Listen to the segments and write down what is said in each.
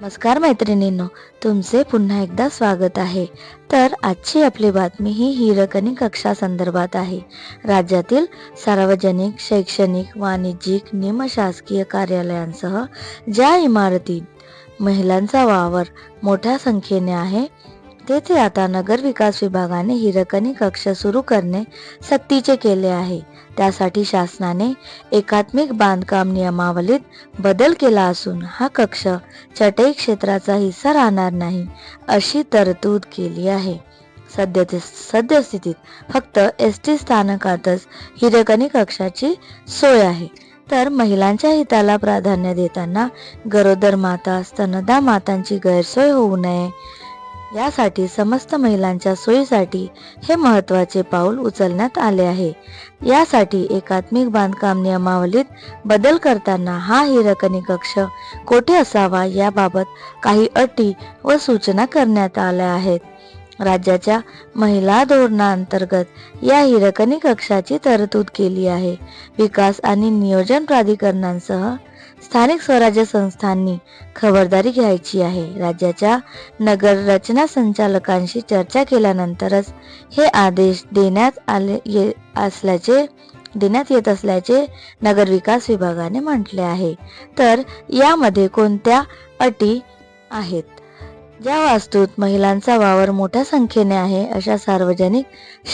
नमस्कार मैत्रिणींनो तुमचे पुन्हा एकदा स्वागत आहे. तर आजची आपली बातमी ही हिरकणी कक्षा संदर्भात आहे. राज्यातील सार्वजनिक शैक्षणिक वाणिज्यिक निमशासकीय कार्यालयांसह ज्या इमारतीत महिलांचा वावर मोठ्या संख्येने आहे तेथे आता नगर विकास विभागाने हिरकणी कक्ष सुरू करणे सक्तीचे केले आहे. त्यासाठी शासनाने एकात्मिक बांधकाम नियमावलीत बदल केला असून हा कक्ष चटई क्षेत्राचा हिस्सा राहणार नाही अशी तरतूद केली आहे. सध्या सद्यस्थितीत फक्त एस टी स्थानकातच हिरकणी कक्षाची सोय आहे. तर महिलांच्या हिताला प्राधान्य देताना गरोदर माता स्तनदा मातांची गैरसोय होऊ नये यासाठी समस्त महिलांच्या सोयीसाठी हे महत्त्वाचे पाऊल उचलण्यात आले आहे. यासाठी एकात्मिक बांधकाम नियमावलीत बदल करताना हा हिरकणी कक्ष कोठे असावा याबाबत काही अटी व सूचना करण्यात आल्या आहेत. राज्याच्या महिला धोरणाअंतर्गत या हिरकणी कक्षाची तरतूद केली आहे. विकास आणि नियोजन प्राधिकरणांसह स्थानिक स्वराज्य संस्थांनी खबरदारी घ्यायची आहे. राज्याच्या नगर रचना संचालकांशी चर्चा केल्यानंतरच हे आदेश देण्यात आले ये असल्याचे देण्यात येत असल्याचे नगर विकास विभागाने म्हटले आहे. तर यामध्ये कोणत्या अटी आहेत? ज्या वास्तूत महिलांचा वावर मोठ्या संख्येने आहे अशा सार्वजनिक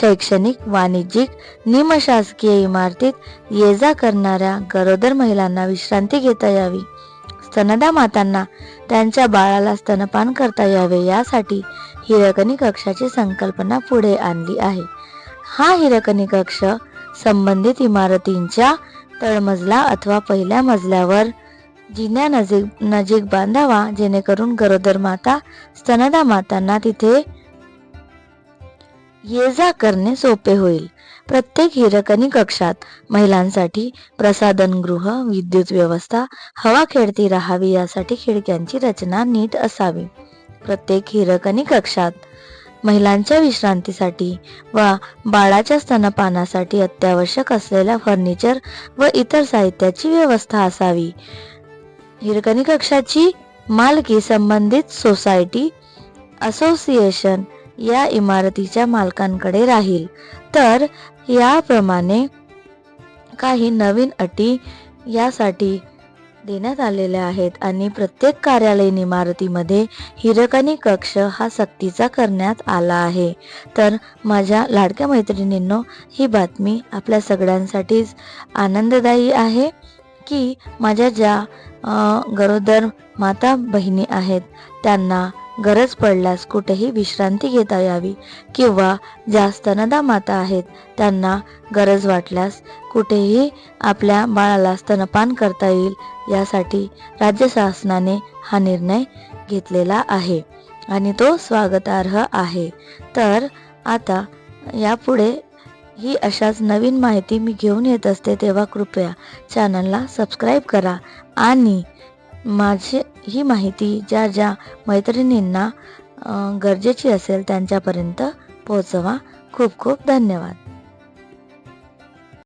शैक्षणिक वाणिज्यिक निमशासकीय इमारतीत ये जा करणाऱ्या गरोदर महिलांना विश्रांती घेता यावी. स्तनदा मातांना त्यांच्या बाळाला स्तनपान करता यावे यासाठी हिरकणी कक्षाची संकल्पना पुढे आणली आहे. हा हिरकणी कक्ष संबंधित इमारतींच्या तळमजला अथवा पहिल्या मजल्यावर जिन्या नजीक नजीक बांधावा जेणेकरून गरोदर माता स्तनदा मातांना तिथे ये जा करणे सोपे होईल. प्रत्येक हिरकणी कक्षात महिलांसाठी प्रसाधनगृह विद्युत व्यवस्था हवा खेळती राहावी यासाठी खिडक्यांची रचना नीट असावी. प्रत्येक हिरकणी कक्षात महिलांच्या विश्रांतीसाठी व बाळाच्या स्तनपानासाठी अत्यावश्यक असलेल्या फर्निचर व इतर साहित्याची व्यवस्था असावी. हिरकणी कक्षाची मालकी संबंधित सोसायटी असोसिएशन या इमारतीच्या मालकांकडे राहील. तर याप्रमाणे काही नवीन अटी यासाठी देण्यात आलेल्या आहेत आणि प्रत्येक कार्यालयीन इमारतीमध्ये हिरकणी कक्ष हा सक्तीचा करण्यात आला आहे. तर माझ्या लाडक्या मैत्रिणींनो ही बातमी आपल्या सगळ्यांसाठीच आनंददायी आहे. की माझ्या ज्या गरोदर माता बहिणी आहेत त्यांना गरज पडल्यास कुठेही विश्रांती घेता यावी. किंवा ज्या स्तनदा माता आहेत त्यांना गरज वाटल्यास कुठेही आपल्या बाळाला स्तनपान करता येईल यासाठी राज्य शासनाने हा निर्णय घेतलेला आहे. आणि तो स्वागतार्ह आहे. तर आता यापुढे ही अशाच नवीन माहिती मी घेऊन येत असते तेव्हा कृपया चॅनलला सबस्क्राईब करा. आणि माझी ही माहिती ज्या ज्या मैत्रिणींना गरजेची असेल त्यांच्यापर्यंत पोहोचवा. खूप खूप धन्यवाद.